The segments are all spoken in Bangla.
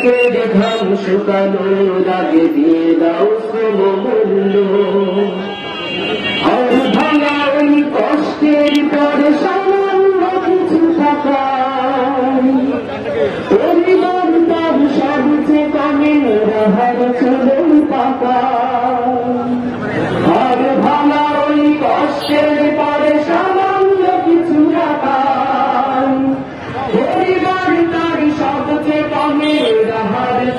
শ্রমিকের ঘাম শুকানোর আগে দিয়ে দাও সমমূল্য। আর ভাঙা ওই কষ্টের পরে সামান্য কিছু টাকা। পরিবার তার সবচেয়ে কমে রাহার চলুন পাকা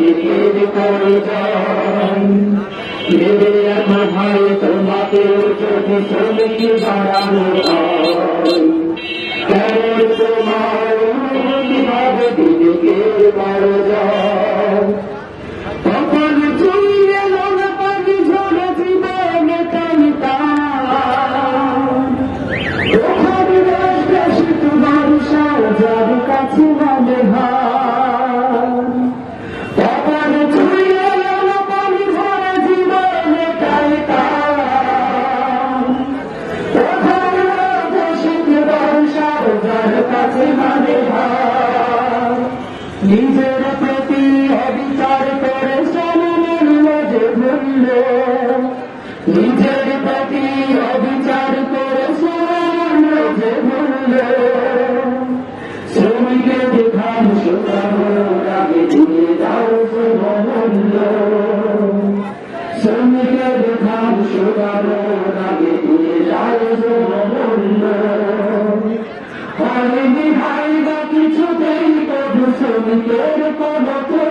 নিজের করে ভেবে দেখো ভাই তোমাকেও যদি শ্রমিক বানানো সাজার কাছে মানে নিজের প্রতি অবিচার করে সমমূল্য যে মূল্য নিজের প্রতি অবিচার করে সমমূল্য যে মূল্য শ্রমিকের সমমূল্য শ্রমিকের কবু শ্রমিকের কোন